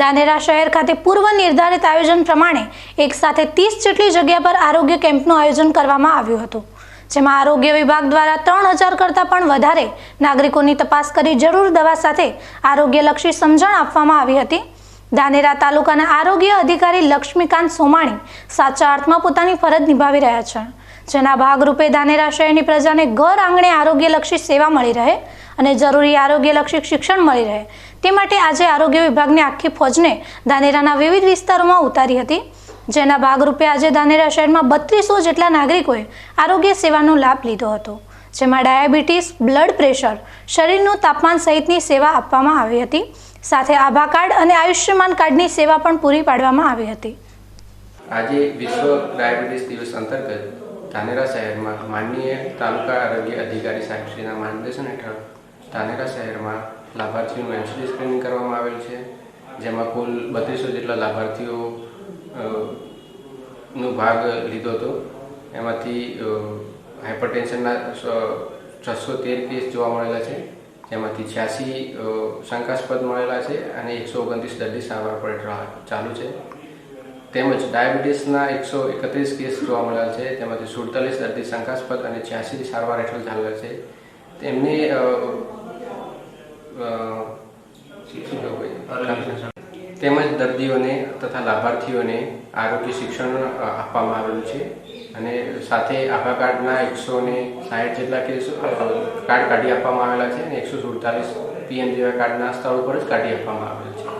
ધાનેરા શહેર ખાતે પૂર્વ નિર્ધારિત આયોજન પ્રમાણે એક સાથે ત્રીસ જેટલી જગ્યા પર આરોગ્ય કેમ્પનું આયોજન કરવામાં આવ્યું હતું. જેમાં આરોગ્ય વિભાગ દ્વારા ત્રણ હજાર કરતાં પણ વધારે નાગરિકોની તપાસ કરી જરૂર દવા સાથે આરોગ્યલક્ષી સમજણ આપવામાં આવી હતી. ધાનેરા તાલુકાના આરોગ્ય અધિકારી લક્ષ્મીકાંત સોમાણી સાચા અર્થમાં પોતાની ફરજ નિભાવી રહ્યા છે. જેના ભાગરૂપે ધાનેરા શહેરની પ્રજાને ઘર આંગણે આરોગ્યલક્ષી સેવા મળી રહે. અને જરૂરી આરોગ્યલક્ષી શિક્ષણ મળી રહે. તે માટે આજે આરોગ્ય વિભાગની આખી ફોજને ધાનેરાના વિવિધ વિસ્તારોમાં ઉતારી હતી. જેના ભાગરૂપે આજે ધાનેરા શહેરમાં બત્રીસો જેટલા નાગરિકોએ આરોગ્ય સેવાનો લાભ લીધો હતો. જેમાં ડાયાબિટીસ, બ્લડ પ્રેશર, શરીરનું તાપમાન સહિતની સેવા આપવામાં આવી હતી. સાથે આભા કાર્ડ અને આયુષ્યમાન કાર્ડની સેવા પણ પૂરી પાડવામાં આવી હતી. આજે વિશ્વ ડાયાબિટીસ દિવસ અંતર્ગત ધાનેરા શહેરમાં માનનીય તાલુકા આરોગ્ય અધિકારી સાહેબશ્રીના માર્ગદર્શન હેઠળ ધાનેરા શહેરમાં લાભાર્થીઓનું એમસીડી સ્ક્રીનિંગ કરવામાં આવેલ છે, જેમાં કુલ બત્રીસો જેટલા લાભાર્થીઓ નો ભાગ લીધો હતો. એમાંથી હાઇપરટેન્શનના છસો તેર કેસ જોવા મળેલા છે, જેમાંથી છ્યાસી શંકાસ્પદ મળેલા છે અને એકસો ઓગણત્રીસ દર્દી સારવાર હેઠળ ચાલુ છે. તેમજ ડાયાબિટીસના એકસો એકત્રીસ કેસ જોવા મળેલા છે, તેમાંથી સુડતાલીસ દર્દી શંકાસ્પદ અને છ્યાસી સારવાર હેઠળ ચાલેલા છે. તેમની અ, હોય તેમજ દર્દીઓને તથા લાભાર્થીઓને આરોગ્ય શિક્ષણ આપવામાં આવેલું છે. અને સાથે આભા કાર્ડના એકસો ને સાઠ જેટલા કેસ કાર્ડ કાઢી આપવામાં આવેલા છે અને એકસો સુડતાલીસ પીએમ જેવા કાર્ડના સ્થળ ઉપર જ કાઢી આપવામાં આવેલ છે.